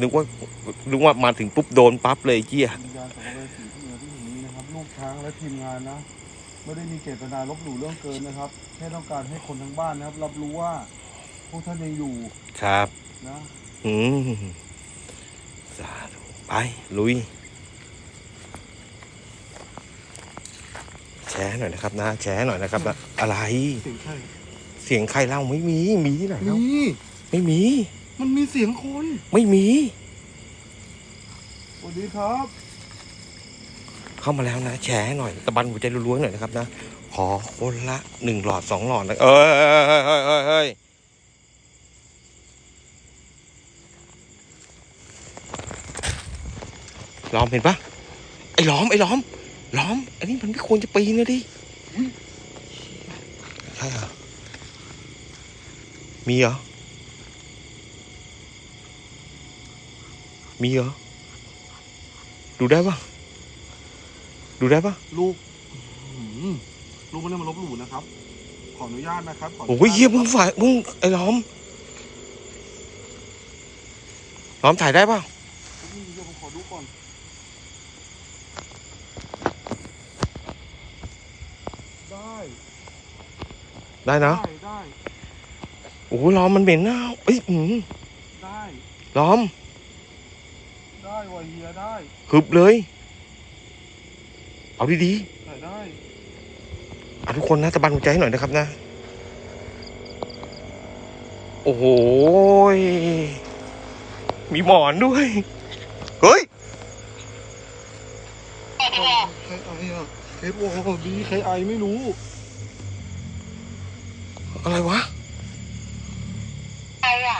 นึกว่านึกว่ามาถึงปุ๊บโดนปั๊บเลยเจี้ยวิญญาณสัมภเวสีที่เหนือที่แห่งนี้นะครับลูกช้างและทีมงานนะ ไม่ได้มีเจตนาลบหลู่เรื่องเกินนะครับ แค่ต้องการให้คนทั้งบ้านนะครับ รับรู้ว่าพวกท่านยังอยู่ครับ นะ อืมสาธุไป ลุย แชร์หน่อยนะครับนะ แชร์หน่อยนะครับนะอะไร เสียงใครเสียงใครเล่าไม่มี มีที่ไหนเล่านี่ ไม่มี มันมีเสียงคนไม่มี สวัสดีครับ เข้ามาแล้วนะ แชร์หน่อย ตะบันหัวใจรัวๆหน่อยนะครับนะ ขอคนละหนึ่งหลอดสองหลอดนะเอ้ยเอ้ยเอ้ยเอ้ยเอ้ยเอ้ยล้อมเห็นปะไอ้ล้อมไอ้ล้อม ล้อม อันนี้มันไม่ควรจะปีนนะดิใช่เหรอมีเหรอ มีเหรอ ดูได้ปะดูได้ปะลูกอื้อหือลูกไม่ได้มาลบหลู่นะครับ ขออนุญาตนะครับขออนุญาตโอ้ยเฮียมึงฝ่ายมึงไอ้ล้อมล้อมถ่ายได้ปะเดี๋ยวผมขอดูก่อน ได้ได้นะได้ได้โอ้ยล้อมมันเหม็นนะเอ้ยอืมได้ ล้อม ได้วะเฮียได้หึบเลย เอาดีใส่ได้ๆเอาทุกคนนะตะบันหัวใจให้หน่อยนะครับนะ โอ้โหยมีหมอนด้วย เฮ้ย ใครไออะเอสโอบีใครไอไม่รู้อะไรวะ ใครอะ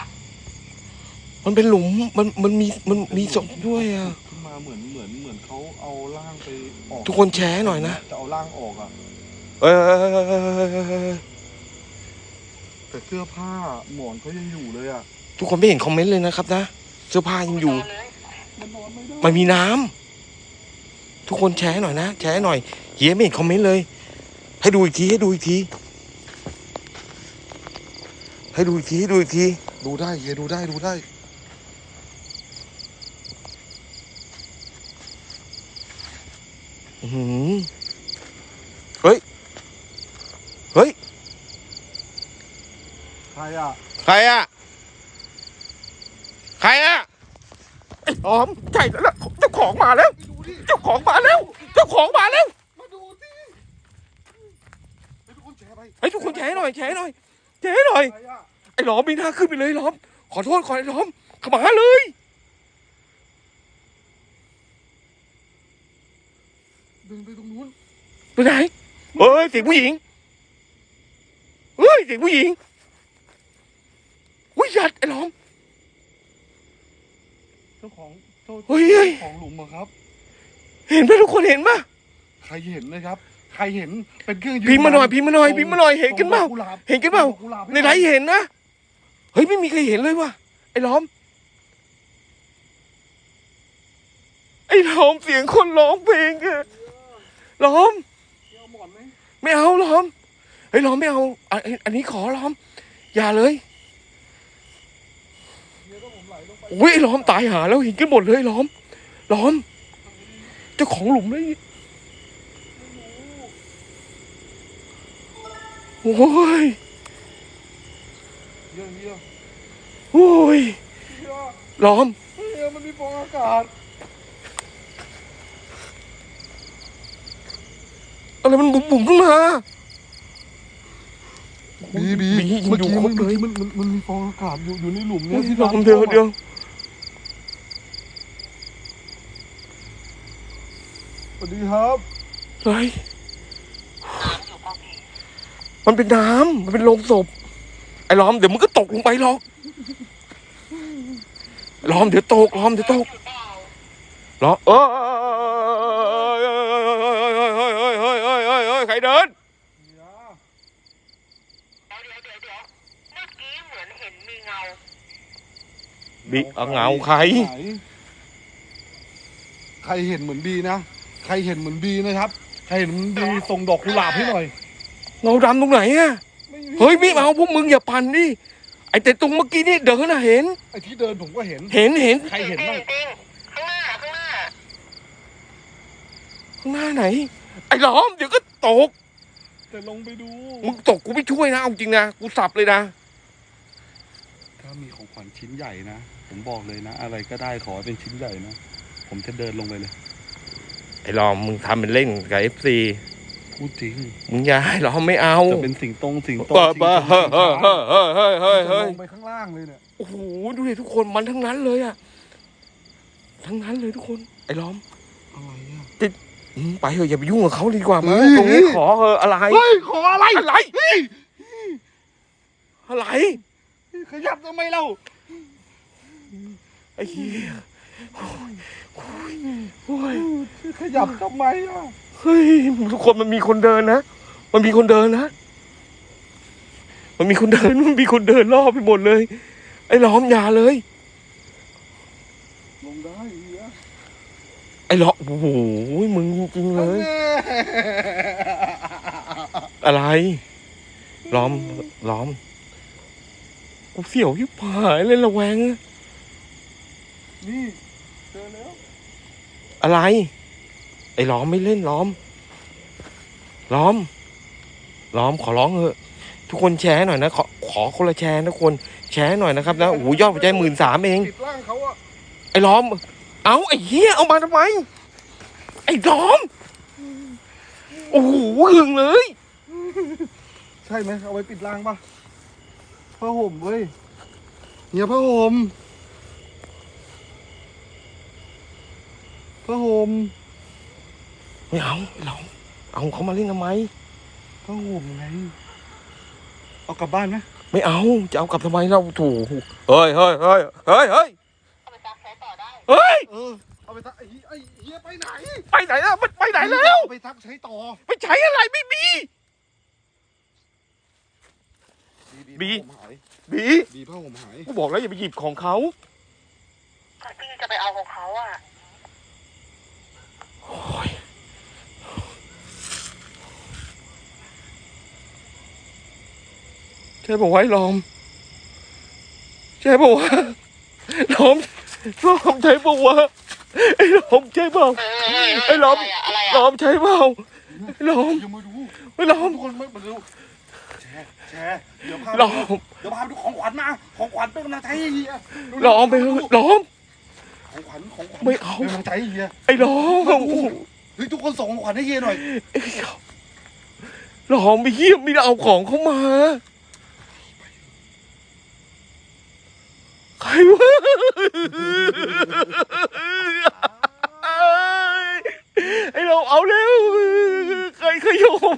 มันเป็นหลุมมันมันมีมันมีศพด้วยอะ ขึ้นมาเหมือนเหมือนเหมือนเขาเอาร่างไปออกทุกคนแชร์หน่อยนะจะเอาร่างออกอะ เอ้ยแต่เสื้อผ้าหมอนเขายังอยู่เลยอะทุกคนไม่เห็นคอมเมนต์เลยนะครับนะ เสื้อผ้ายังอยู่นนเลยมันนอนไม่ได้มันมีน้ำทุกคนแชร์หน่อยนะ แชร์หน่อย เฮียไม่เห็นคอมเมนต์เลย ให้ดูอีกทีให้ดูอีกที ให้ดูอีกทีให้ดูอีกที ดูได้เฮียดูได้ดูได้ อื้อหือ เฮ้ย เฮ้ย ใครอะ ใครอะใครอะไอ้หอมใช่แล้วล่ะเจ้าของมาแล้วไปดูดิ เจ้าของมาแล้ว เจ้าของมาแล้ว มาดูดิให้ทุกคนแชร์ไปให้ทุกคนแชร์หน่อยแชร์หน่อยแชร์หน่อย ใครอะ ไอ้หลอมมีหน้าขึ้นไปเลยหลอม ขอโทษขอไอ้หลอมเข้ามาเลย ดินไปตรงนู้นไปไหนเอ้ยเสียงผู้หญิงเฮ้ยเสียงผู้หญิงอุ้ยยัดไอ้หลอม เจ้าของเจ้าเฮ้ยเฮ้ย เจ้าของหลุมอะครับ เห็นไหมทุกคนเห็นปะ ใครเห็นนะครับ ใครเห็นเป็นเครื่องยืนพิมพ์มาหน่อยยัพิมพ์มาหน่อยพิมพ์มาหน่อยเห็นกันเปล่าส่งดอกุหลบเห็นกันเปล่าส่งดอกุหลาบในไลฟ์เห็นนะเฮ้ยไม่มีใครเห็นเลยว่ะไอ้หลอม ไอ้หลอมเสียงคนร้องเพลงอะห ลอมเอาหมอนไหมไม่เอาหลอมเฮ้ยหลอมไม่เอาอันอันนี้ขอหลอม อย่าเลยเดี๋ยวถ้าผมไหลลงไปอุ้ยไอ้หลอมตายหาแล้วเห็นกันหมดเลยหลอมหลอม เจ้าของหลุมเลยโอ้ยเยี่ยมเยี่ยมโอ้ยเยี่ยมหลอมเยี่ยมมันมีฟองอากาศ อะไรมันบุ๋มบุ๋มขึ้นมาบีบีบียังเมื่ออยู่กี้ครมันบเลยมันมันมันมีฟองอากาศอยู่อยู่ในหลุมเดี๋เนี่ยยวหลอมเดี๋ยวเดี๋ยวสวัสดีครับอะไรน้ำอยู่เปล่าพี่มันเป็นน้ำมันเป็นโลงศพ ไอ้ล้อมเดี๋ยวมันก็ตกลงไปหรอกล้อมเดี๋ยวตกล้อมเดี๋ยวตกอยู่เปล่าล้อมเออเฮ้ยเฮ้ยเฮ้ยเฮ้ยเฮ้ยเฮ้ยใครเดิน เดี๋ยว เดี๋ยวเดี๋ยวเดี๋ยวเมื่อกี้เหมือนเห็นมีเงา บิเอาเงาใครไหนใครเห็นเหมือนบีนะ ใครเห็นเหมือนบีนะครับ ใครเห็นเหมือนบีส่งดอกกุหลาบให้หน่อย เงาดำตรงไหนอะไม่มีเฮ้ยไม่เอาพวกมึงอย่าปั่นดิ ไอ้แต่ตรงเมื่อกี้นี่เดินนะเห็น ไอ้ที่เดินผมก็เห็น เห็นเห็นใครเห็นบ้างจริงๆข้างหน้าข้างหน้าข้างหน้าไหน ไอ้หลอมเดี๋ยวก็ตก แต่ลงไปดู มึงตกกูไม่ช่วยนะเอาจริงนะ กูสับเลยนะ ถ้ามีของขวัญชิ้นใหญ่นะ ผมบอกเลยนะ อะไรก็ได้ขอให้เป็นชิ้นใหญ่นะ ผมจะเดินลงไปเลย ไอ้หลอมมึงทำเป็นเล่นกับเอฟซีพูดจริง มึงอย่าให้หลอมไม่เอาจะเป็นสิ่งตรงสิ่งโตเปิดเปิดเฮ้ยเฮ้ยเฮ้ยเฮ้ยเฮ้ยเฮ้ยจะเฮ้ยลงไปข้างล่างเลยเนี่ยโอ้โหดูดิทุกคนมันทั้งนั้นเลยอะทั้งนั้นเลยทุกคน ไอ้ล้อมอะไรอะอืมไปเถอะอย่าไปยุ่งกับเขาดีกว่ามั้งเฮ้ยตรงนี้ขอเถอะอะไรเฮ้ยขออะไรอะไรอะไรขยับทำไมเรา ไอ้เหี้ยโอ้ยโอ้ยขยับทำไมอะเฮ้ยทุกคนมันมีคนเดินนะ มันมีคนเดินนะ มันมีคนเดิน มันมีคนเดินรอบไปหมดเลย ไอ้ล้อมอย่าเลย ลงได้เฮียไอ้ล้อมโอ้โหมึงจริงๆเลย อะไร ล้อมล้อมกูเสียวยิบหายเลยระแวงอะ นี่เจอแล้ว อะไร ไอ้ล้อมไม่เล่นล้อม ล้อม ล้อมขอร้องเถอะ ทุกคนแชร์หน่อยนะ ขอขอคนละแชร์นะคนแชร์หน่อยนะครับนะโอ้โหยอดหัวใจหมื่นสามเองปิดร่างเขาอะไอ้ล้อม เอาไอ้เหี้ยเอามาทำไม ไอ้ล้อม โอ้โหหึงเลย ใช่ไหมเอาไว้ปิดร่างปะผ้าห่มเว้ยเฮียผ้าห่ม ผ้าห่มไม่เอาไอ้ล้อมเอาเขามาเล่นทำไมผ้าห่มไงเอากลับบ้านไหมไม่เอาจะเอากลับทำไมเราถูกเฮ้ยเฮ้ยเฮ้ยเฮ้ยเฮ้ยเอาไปซักใช้ต่อได้เฮ้ยเออเอาไปซักไอ้เหี้ยไอ้เฮียไปไหน ไปไหนแล้วมันไปไหนแล้วเอาไปซักใช้ต่อไปใช้อะไรไม่มีบีผ้าห่มหายบีบีผ้าห่มหายกูบอกแล้วอย่าไปหยิบของเขาก็พี่จะไปเอาของเขาอะโอ้ย ใช่บอกว่าไอ้ลอมใช่บอกว่าลอมลอมใช่บอกว่าไอ้ลอมใช่เปล่าเฮ้ยไอ้ล้อมอะไรอะอะไรลออะมใช่เปล่าไอ้ลอมยังไม่รู้ไอ้ลอมทุกคนไม่มาดูแชร์แชร์เดี๋ยวพาไปลอดูมเดี๋ยวพาไปดูของขวัญมาของขวัญเป็นกำลังใจให้เฮียลอมไปเถอะลอม ของขวัญของขวัญไม่เอาเป็นกำลังใจให้เฮียไอ้ลอมโอ้โหเฮ้ยทุกคนส่งของขวัญให้เฮียหน่อยไอ้ลอมไปเยี่ยมไม่ได้เอาของเขามา ใครวะไอ้เราเอาแล้วใครขยม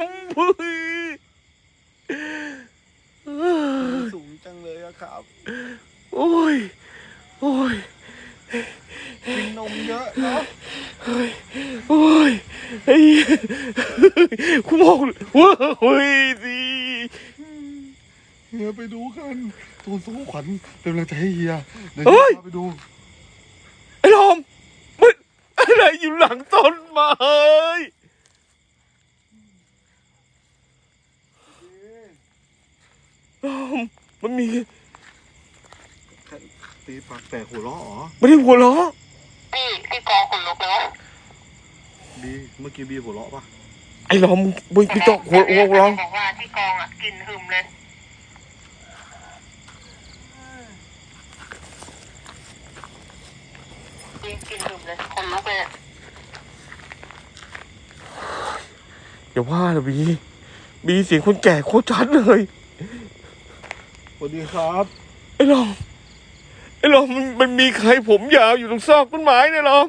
สูงจังเลยอะครับ โอ้ย โอ้ย กินนมเยอะเนาะ โอ้ยไอ้คุณบอกว่าเฮ้ยสิ เฮียไปดู กันตูนส่งขวัญเป็นกำลังใจให้เฮียเดี๋ยวเฮียพาไปดูไอ้ลอมมันอะไรอยู่หลังต้นไม้ลอมมันมีตีปากแตกหัวเราะเหรอไม่ได้หัวเราะพี่พี่กองขนลุกเลยวะบีเมื่อกี้บีหัวเราะปะไอ้ลอมมึงไปตกหัวหัวหัวเราะบอกว่าที่กองอะกลินหึมเลย กลินกลินหึมเลยคนลุกเลยอะอย่าว่าเลยบีบีเสียงคนแก่โคตรชัดเลย สวัสดีครับ ไอ้ลอมไอ้ลอมมันมันมีใครผมยาวอยู่ตรงซอกต้นไม้เนี่ยลอม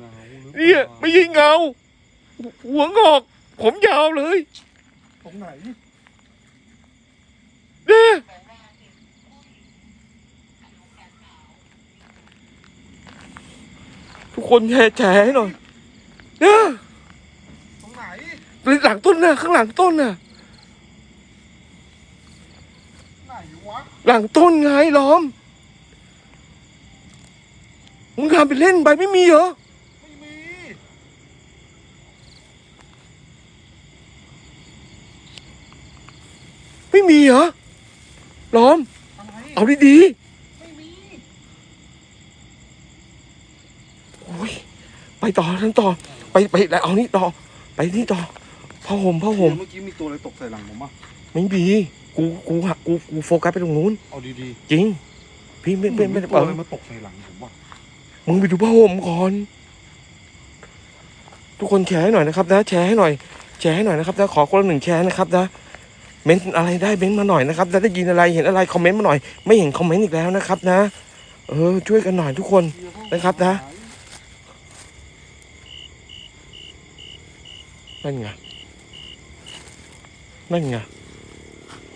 หนาวหรือปล่าเนี่ยไม่ใช่เงา หัวงอก ผมยาวเลย ตรงไหน เนี่ย ทุกคนแชร์แชร์ให้หน่อยเนี่ยตรงไหนหลังต้นน่ะข้างหลังต้นน่ะ ไหนวะหลังต้นไงล้อมมึงทำไปเล่นไปไม่มีเหรอไม่มีไม่มีเหรอล้อม อะไร เอาดีๆโอ้ย ไปต่อท่านต่อ ไปไปแล้วเอานี่ต่อ ไปนี่ต่อผ้าห่มผ้าห่มเมื่อกี้มีตัวอะไรตกใส่หลังผมอะไม่มีกูกูหักกูกูโฟกัสไปตรงนู้นเอาดีจริง พี่ๆไม่ไม่ไม่ได้ตัวเปิอะไรดมาตกใส่หลังผมวะมึงไปดูผ้าห่มก่อน ทุกคนแชร์ให้หน่อยนะครับนะ แชร์ให้หน่อย แชร์ให้หน่อยนะครับนะขอคนละหนึ่งแชร์นะครับนะเม้นอะไรได้เม้นมาหน่อยนะครับแล้วได้ยินอะไรเห็นอะไรคอมเมนต์มาหน่อย ไม่เห็นคอมเมนต์อีกแล้วนะครับ นะ เออช่วยกันหน่อยทุกคน นะครับนะ นั่นไง นั่นไง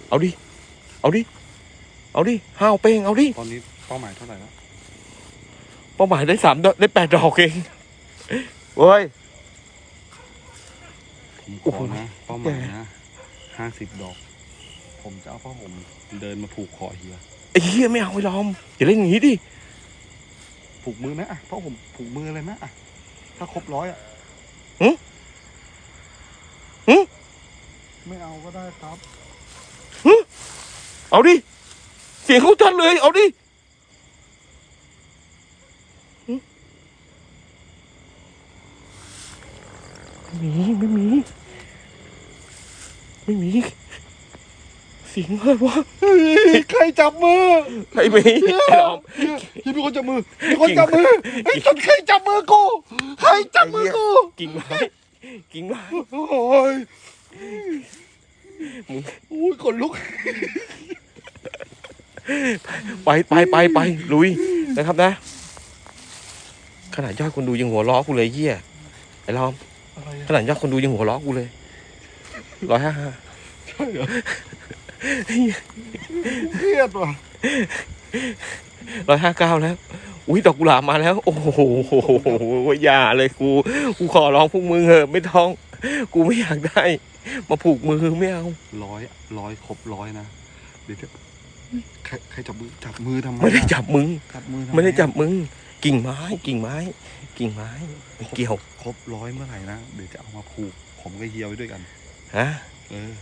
เอาดิ เอาดิ เอาดิ ห้าวเป้ง เอาดิ ตอนนี้เป้าหมายเท่าไหร่แล้ว เป้าหมายได้สามดอกได้แปดดอกเองเว้ย ผมโอ้ขโหอนะ เป้าหมายนะห้าสิบดอก ผมจะเอาผ้าห่มเดินมาผูกคอเฮีย ไอ้เหี้ยไม่เอาไอ้ลอมอย่าเล่นอย่างนี้ดิ ผูกมือไหมอะผ้าห่มผูกมือเลยไหมอะ ถ้าครบร้อยอะหึหึ ไม่เอาก็ได้ครับเอาดิ เสียงเขาชัดเลย เอาดิหึไม่มีไม่มี ไม่มี เสียงอะไรวะใครจับมือไอ้เมย์ไอ้ลอมที่มีคนจับมือมีคนจับมือไอ้ยจนใครจับมือกูใครจับมือกูกิ่งไม้กิ่งไม้โอ้ย มึงโอ้ยขนลุก ไปไปไปไปลุยนะครับนะ ขนาดยอดคนดูยังหัวล้อกูเลยเหี้ยไอ้ลอมอะไรขนาดยอดคนดูยังหัวล้อกูเลยร้อยห้าห้าใช่เหรอเครียดว่ะร้อยห้าเก้าแล้ว อุ้ยดอกกุหลาบมาแล้ว โอ้โหอย่าเลยกู กูขอร้องพวกมึงเหอะ ไม่ท้อง กูไม่อยากได้ มาผูกมือไม่เอา ร้อยร้อยครบร้อยนะเดี๋ยวจะใครใครจับมือจับมือทำไมไม่ได้อะจับมึง จับมือทำไม่ได้จับมึง กิ่งไม้ กิ่งไม้ กิ่งไม้ไม่เกี่ยว ครบร้อยเมื่อไหร่นะเดี๋ยวจะเอามาผูก ผมกับเฮียไว้ด้วยกันฮะเออ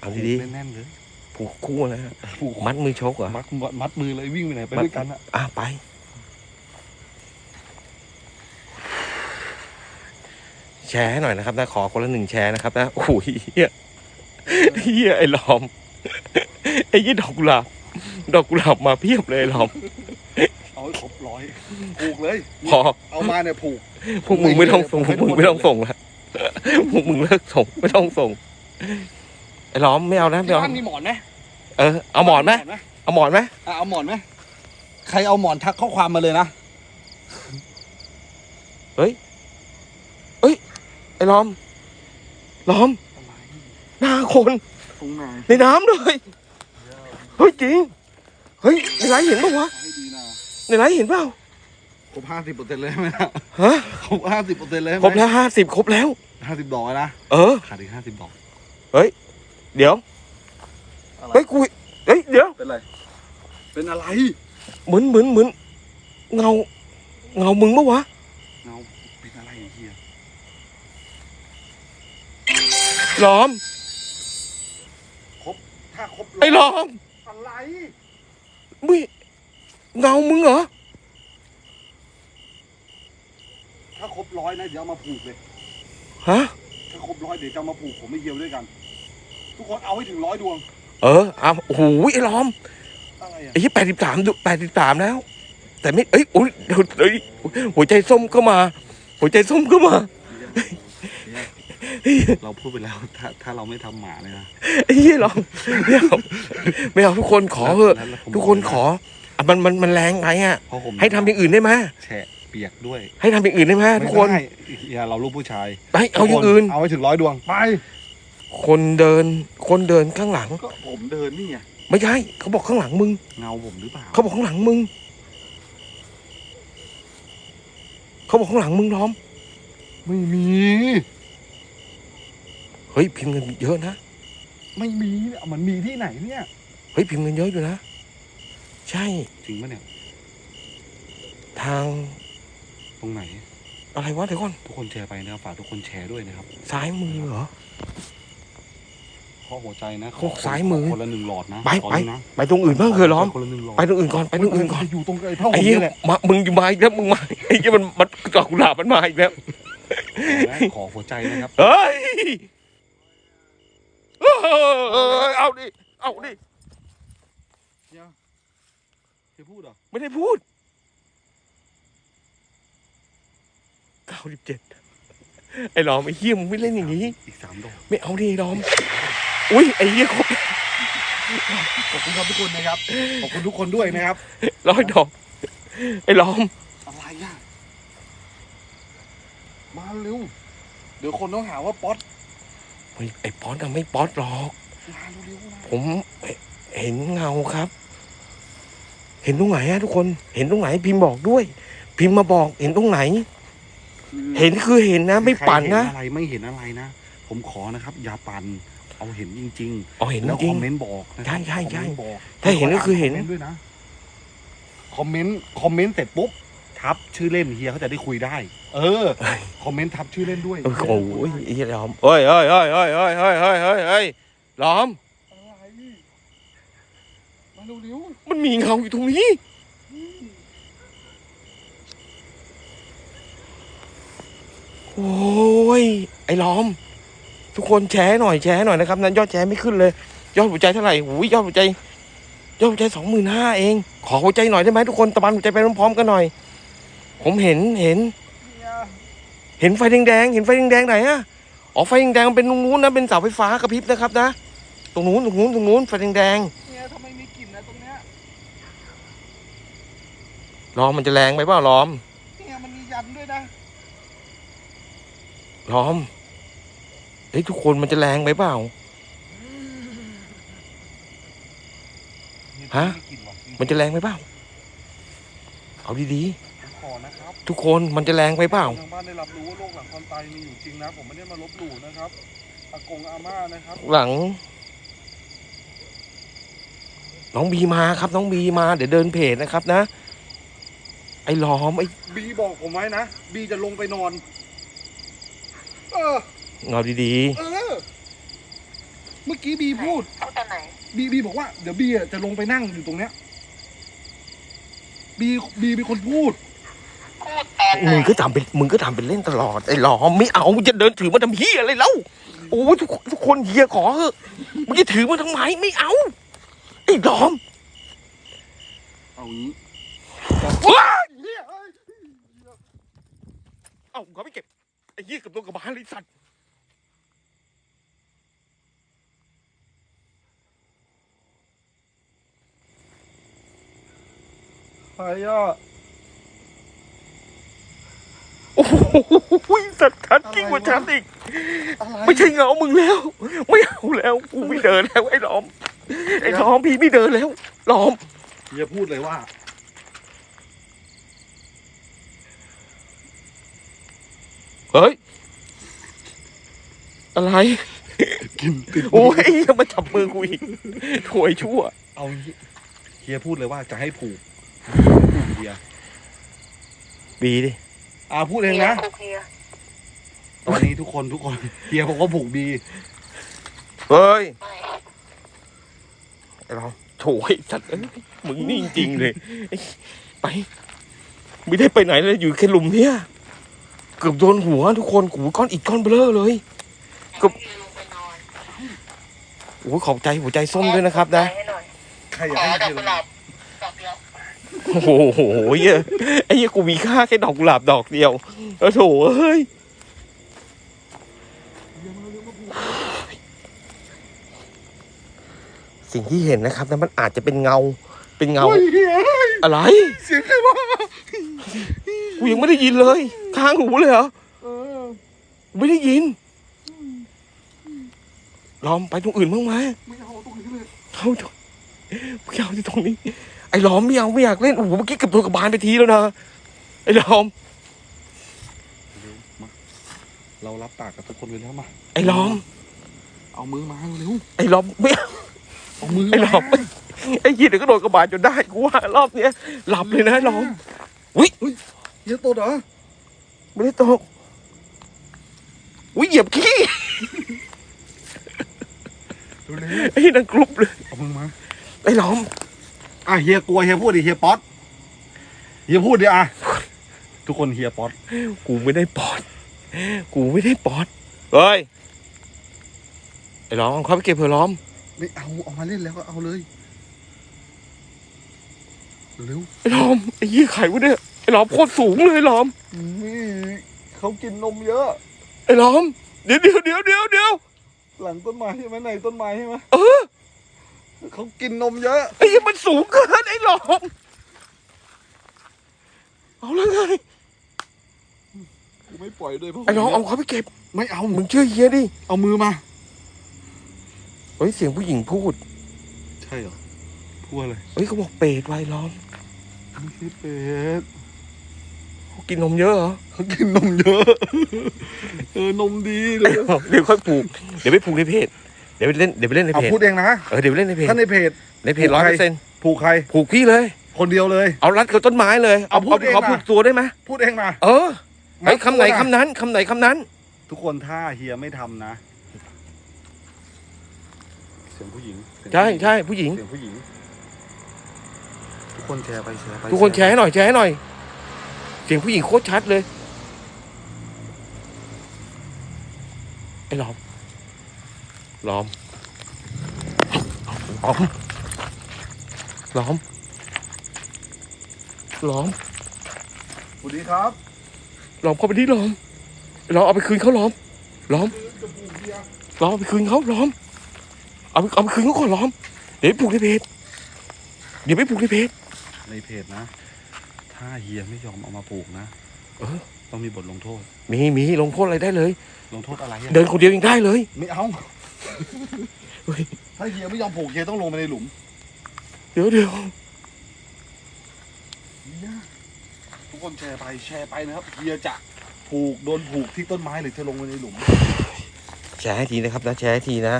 เอาผูกดีแน่นๆเลยๆผูกคู่นะผูกมัดมือชกเหรอมัดมัดมัดมือเลยวิ่งไปไหนไปมัดด้วยกันอะอะไป แชร์ให้หน่อยนะครับนะขอคนละหนึ่งแชร์นะครับนะโอ้โหเฮียเฮียไอ้หลอมไอ้ยี่ดอกกุหลาบดอกกุหลาบมาเพียบเลยไอ้หลอม เอาให้ครบร้อยผูกเลยพอ เอามาเนี่ยผูก พวกมึงไม่ต้องส่งพวกมึงไม่ต้องส่งละพวกมึงเลิกส่งไม่ต้องส่งไอ้หลอมไม่เอานะไม่ที่เอาบ้านมีหมอนไหมเออเอาหมอนไหมเอาหมอนไหมอะเอาหมอนไหมใครเอาหมอนทักข้อความมาเลยนะ ไอ้หลอมหลอม หน้าคนตรงไหนในน้ำเลยเฮ้ยจริงเฮ้ยในไลฟ์เห็นปะวะให้ดีนะในไลฟ์เห็นเปล่าครบห้าสิบเปอร์เซ็นต์เลยไหมนะฮะครบห้าสิบเปอร์เซ็นต์เลยไหมครบแล้วห้าสิบครบแล้ว ห้าสิบดอกแล้วนะเออ ขาดอีกห้าสิบดอกเดี๋ยวอะไรเฮ้ยกูเฮ้ยเดี๋ยวเป็นไร เป็นอะไร เหมือนเหมือนเหมือนเงา เงามึงปะวะเงาเป็นอะไรไอ้เฮีย หลอมถ้าครบไอ้หลอมอะไรมึงเงามึงเหรอ ถ้าครบร้อยนะเดี๋ยวเอามาผูกเลยฮะ ถ้าครบร้อยเดี๋ยวจะเอามาผูกผมไม่เยียวด้วยกัน ทุกคนเอาให้ถึงร้อยดวงเออเอาโอ้โหไอ้หลอมอะไรอะไอ้ยี่แปดสิบสามแปดสิบสามแล้ว แต่ไม่เอ้ยโอ้ยเดี๋ยวเอ้ยหัวใจส้มก็มา หัวใจส้มก็มา เราพูดไปแล้วถ้าถ้าเราไม่ทำหมาเลยนะไอ้ยี่หลอมไม่เอาไม่เอาทุกคนขอเถอะแล้วผมทุกคนขออะมันมันมันแรงไปอะ เพราะผมให้ทำอย่างอื่นได้ไหมแฉะเปียกด้วยให้ทำอย่างอื่นได้ไหมทุกคนไม่ได้อย่าเราลูกผู้ชายไปเอาอย่างอื่น เอาให้ถึงร้อยดวงไปคนเดิน คนเดินข้างหลัง ก็ผมเดินนี่ไงไม่ใช่เขาบอกข้างหลังมึง เงาผมหรือเปล่าเขาบอกข้างหลังมึง เขาบอกข้างหลังมึงล้อม ไม่มี เฮ้ยพิมพ์เงินเยอะนะ ไม่มีเนี่ยมันมีที่ไหนเนี่ย เฮ้ยพิมพ์เงินเยอะอยู่นะ ใช่จริงปะเนี่ย ทางตรงไหน อะไรวะเดี๋ยวก่อน ทุกคนแชร์ไปนะครับฝากทุกคนแชร์ด้วยนะครับซ้ายมือเหรอขอหัวใจนะขอซ้ายมือคนละหนึ่งหลอดนะไปตอนไปนี้นะไปตรงอื่นบ้างเถอะล้อม คนละหนึ่งหลอดไปตรงอื่นก่อน ไปตรงอื่นก่อน อยู่ตรงไอ้ผ้าห่ไอ้มเหี้ยนี่แหละมามึงมาอีกแล้วมึงมาไอ้เหี้ยมันมันดอกกุหลาบมันมาอีกแล้วนะขอหัวใจนะครับ เฮ้ย เอ้ยเอาดิ เอาดิเฮียเฮียพูดเหรอ ไม่ได้พูดเก้าสิบเจ็ดไอ้หลอมไอ้เหี้ยมึงไม่เล่นอย่างนี้ อีกสามดอกไม่เอาดิไอ้หลอม อุ้ยไอ้เหี้ยครบขอบคุณครับทุกคนนะครับ ขอบคุณทุกคนด้วยนะครับ ร้อยดอก ไอ้หลอม อะไรอะ มาเร็ว เดี๋ยวคนต้องหาว่าป๊อต เฮ้ยไอ้ป๊อตอะไม่ป๊อตหรอกมาเร็วๆนะผมเห็นเงาครับ เห็นตรงไหนอะทุกคน เห็นตรงไหนพิมพ์บอกด้วย พิมพ์มาบอกเห็นตรงไหน เห็นคือเห็นนะ ไม่ปั่นนะ ใครเห็อะไรไม่เห็นอะไรนะ ผมขอนะครับ อย่าปั่นเอาเห็นจริงอ๋อเห็นๆแล้วจริคง อมเมนต์บอกนะครัใช่ใช่ใช่คอมเมนต์บอกถ้าเห็นก็คือเห็นคมมต์ด้วยนะคอมเมนต์คอมเมนต์เสร็จปุ๊บ ทับชื่อเล่นเฮียเขาจะได้คุยได้ เออ คอมเมนต์ทับชื่อเล่นด้วยเออโอ้ยไอ้เหี้ยล้อมเฮ้ยเฮ้ยเฮ้ยเฮ้ยเฮ้ยเฮ้ยเฮ้ยเฮ้ยเฮ้ยล้อม อะไรมาเร็วมันมีเงาอยู่ตรงนี้โอ้ยไอ้ล้อม ทุกคนแชร์หน่อยแชร์หน่อยนะครับ นั้นยอดแชร์ไม่ขึ้นเลย ยอดหัวใจเท่าไหร่หูยยอดหัวใจยอดหัวใจสองหมื่นห้าเอง ขอหัวใจหน่อยได้ไหมทุกคนตะบันหัวใจไปพร้อมๆกันหน่อย ผมเห็นเห็นๆเฮียเห็นไฟแดงๆเห็นไฟแดงๆไหนอะอ๋อไฟแดงๆมันเป็นตรงนู้นนะเป็นเสาไฟฟ้ากระพริบนะครับนะตรงนู้นตรงนู้นตรงนู้นไฟแดงเฮียทำไมมีกลิ่นนะตรงเนี้ยๆล้อมมันจะแรงไปเปล่าล้อมเฮียมันมียันด้วยนะล้อมเฮ้ยทุกคนมันจะแรงไปเปล่าฮะมีกลิ่นว่ะมันจะแรงไปเปล่าเอาดีผม ขอนะครับๆทุกคนมันจะแรงไปเปล่า ทางบ้านได้รับรู้ว่าโรคหลังความตายมีอยู่จริงนะ ผมไม่ได้มาลบหลู่นะครับอากงอาม่านะครับหลัง น้องบีมาครับ น้องบีมา เดี๋ยวเดินเพจนะครับนะ ไอ้ล้อมไอ้บีบอกผมไว้นะบีจะลงไปนอน เออ เงาดีเออ เมื่อกี้บีพูด พูดตอนไหน บีบีบอกว่าเดี๋ยวบีอะจะลงไปนั่งอยู่ตรงเนี้ยบีบีเป็นคนพูด มึงก็ทำเป็นมึงก็ทำเป็นเล่นตลอดไอ้ล้อมไม่เอาจะเดินถือมาทำเฮียอะไรแล้วโอ้ยทุกคนทุกคนเฮียขอเถอะมึงจะถือมาทำไมไม่เอาไอ้ล้อมเอางี้ว้ายเหี้ยเอ้ยเอ้าเขาไม่เก็บไอ้เหี้ยกับตัวกระบาลเลยสัตว์ใครอะ โอ้โหสัตว์ชัดยิ่งกว่าชัดอีกอะไรไม่ใช่เงามึงแล้ว ไม่เอาแล้วกูไม่เดินแล้วไอ้ล้อม ไอ้ล้อมพี่ไม่เดินแล้วล้อมอย่าพูดเลยว่า เฮ้ย อะไร กินติดโอ้ยไอ้เหี้ยมาจับมือกูอีกถวยชั่ว เอางี้เฮียพูดเลยว่าจะให้ผูกผูกเฮียบีดิ อ่าพูดเองเฮียนะ คุกเฮียตอนนี้ทุกคนทุกคนเฮียบอกว่าผูกบี เฮ้ยไม่ไอ้ล้อมโถยสัตว์เอ้ยมึงนี่จริงๆเลยไอ้ไป ไม่ได้ไปไหนเลยอยู่แค่หลุมเนี้ยเกือบโดนหัวทุกคนหูก้อนอิดก้อนเบลอเลย ก็เฮียลงไปนอนโอ้ยขอบใจหัวใจส้มด้วยนะครับนะ ให้หอยใครอยาขกอให้ดอกเฮียกุหลาบดอกเดียว โอ้โหเหี้ยไอ้เหี้ยกูมีค่าแค่ดอกกุหลาบดอกเดียวเออโถเฮ้ยสิ่งที่เห็นนะครับนั้นมันอาจจะเป็นเงาเป็นเงา อะไร เสียงใครวะกูยังไม่ได้ยินเลย ข้างหูเลยเหรอเออไม่ได้ยินลอมไปตรงอื่นบ้างไหมไม่เอาตรงนี้เลยเอาตรงไม่เอาที่ตรงนี้ ไอ้ล้อมไม่เอาไม่อยากเล่นโอ้โหเมื่อกี้เกับตัวกับบานไปทีแล้วนะไอ้ล้อมเร็วมาเรารับปากกับทุกคนไว้แล้วมา ไอ้ล้อม เอามือมาเร็วไอ้ล้อมไม่เอาเอามือไอ้ล้อมไอ้ยียเดี๋ยวก็โดนกระบาดจนได้กูว่ารอบเนี้ยหลับเลยนะล้อมเฮียโตดเหรอไม่ได้ตกอุ้ยเหยียบขี้เร็วไอ้นั่งกรุบเลยๆเอามึงมาไอ้ล้อม อะเฮียกลัวเฮียพูดดิเฮียป๊อตเฮียพูดดิอะทุกคนเฮียป๊อตกูไม่ได้ปอด กูไม่ได้ปอดเฮ้ยไอ้ล้อมเอาเข้าไปเก็บเผื่อล้อมไม่เอาเอามาเล่นแล้วก็เอาเลยเร็วไอ้ล้อมไอ้ยี่ไข่วะเนี่ยไอ้ล้อมโคตรสูงเลยล้อมๆนี่เขากินนมเยอะ ไอ้ล้อมเดี๋ยวเดี๋ยวเดี๋ยวเดี๋ยวเดี๋ยวหลังต้นไม้ใช่ไหมในต้นไม้ใช่ไหมเออ เขากินนมเยอะ ไอ้ยี่มันสูงเกินไอ้ล้อมเอาแล้วไงกูไม่ปล่อยด้วยเพราะไอ้ล้อมเอาเขาไปเก็บ ไม่เอา มึงเชื่อเฮียดิ เอามือมา เฮ้ยเสียงผู้หญิงพูด ใช่เหรอพูดอะไรเฮ้ยเขาบอกเปรตไว้ล้อมไม่ใช่เป็ดเขากินนมเยอะเหรอ เขากินนมเยอะ เออนมดีเลย เดี๋ยวค่อยผูก เดี๋ยวไปผูกในเพจ เดี๋ยวไปเล่นเดี๋ยวไปเล่นในเอาเพจพูดเองนะเออเดี๋ยวไปเล่นในเพจถ้าในเพจในเพจร้อยเปอร์เซ็นต์ผูกใคร ผูกพี่เลย คนเดียวเลย เอารัดกับต้นไม้เลยเอาเอาพูเอาดเองเขานะ ผูกตัวได้ไหมพูดเองนะเออไอ้ยคำไหนคำนั้นคำไหนคำนั้น ทุกคนถ้าเฮียไม่ทำนะ เสียงผู้หญิงเสียงใช่ใช่ผู้หญิง เสียงผู้หญิง ทุกคนแชร์ไปแชร์ไปทุกคนแชร์ให้หน่อยแชร์ให้หน่อย เสียงผู้หญิงโคตรชัดเลยไอ้หลอมห ลอมหลอมหลอมหลอมสวัสดีครับหลอมเข้าไปที่หลอมหลอมเอาไปคืนเขาหลอมหลอมจะผูกเฮียหลอมเอาไปคืนเขาหลอม เอาไปเอาไปคืนเขาก่อนหลอม เดี๋ยวไปผูกในเพจเดี๋ยวไปผูกในเพจในเพจนะ ถ้าเฮียไม่ยอมเอามาผูกนะ เออ ต้องมีบทลงโทษ มีมีลงโทษอะไรได้เลย ลงโทษอะไรอะเดินคนเดียวยังได้เลย ไม่เอาเฮ้ย ถ้าเฮียไม่ยอมผูกเฮียต้องลงไปในหลุมเดี๋ยวเดี๋ยวเฮียทุกคนแชร์ไปแชร์ไปนะครับเฮียจะผูกโดนผูกที่ต้นไม้หรือจะลงไปในหลุม แชร์ให้ทีนะครับนะแชร์ให้ทีนะ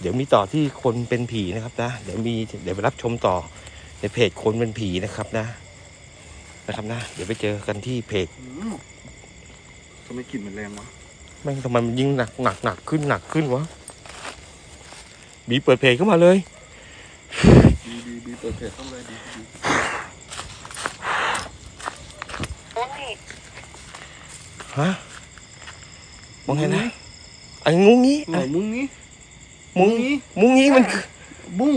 เดี๋ยวมีต่อที่คนเป็นผีนะครับนะ เดี๋ยวมีเดี๋ยวไปรับชมต่อในเพจคนเป็นผีนะครับนะ นะครับนะ เดี๋ยวไปเจอกันที่เพจอืมทำไมกลิ่นมันแรงวะ แม่งทำไมมันยิ่งหนักหนักหนักขึ้นหนักขึ้นวะบีเปิดเพจเข้ามาเลยดีดีดีเปิดเพจต้องเลยดีดีฮะมองไงนะไอ้งุ้งงี้ไหนมุ้งนี้มุ้งงี้มุ้งงี้มันบุ้ง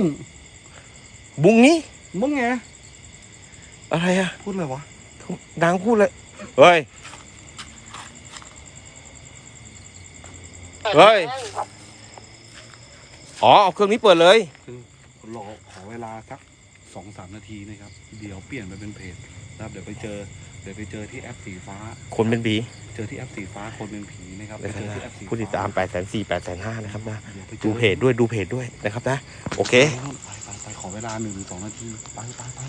บุ้งงี้มุ้งไงอะไรอะพูดอะไรวะนางพูดเลยเฮ้ย เฮ้ย อ๋อเอาเครื่องนี้เปิดเลย รอขอเวลาสักสองสามนาทีนะครับ เดี๋ยวเปลี่ยนไปเป็นเพจนะครับเดี๋ยวไปเจอ เดี๋ยวไปเจอที่แอปสีฟ้า คนเป็นผีเจอที่แอปสีฟ้าคนเป็นผีนะครับไปนะครับเจอนะที่แอปสีฟ้าผู้ติดตาม8 4 0 0 0 8 5 0 0นะครับนะเดี๋ยวไปเจดูอเพจด้วยดูเพจด้วยนะครับนะ โอเค ไปไปไปขอเวลาหนึ่งหรือสองนาที ไปไปไป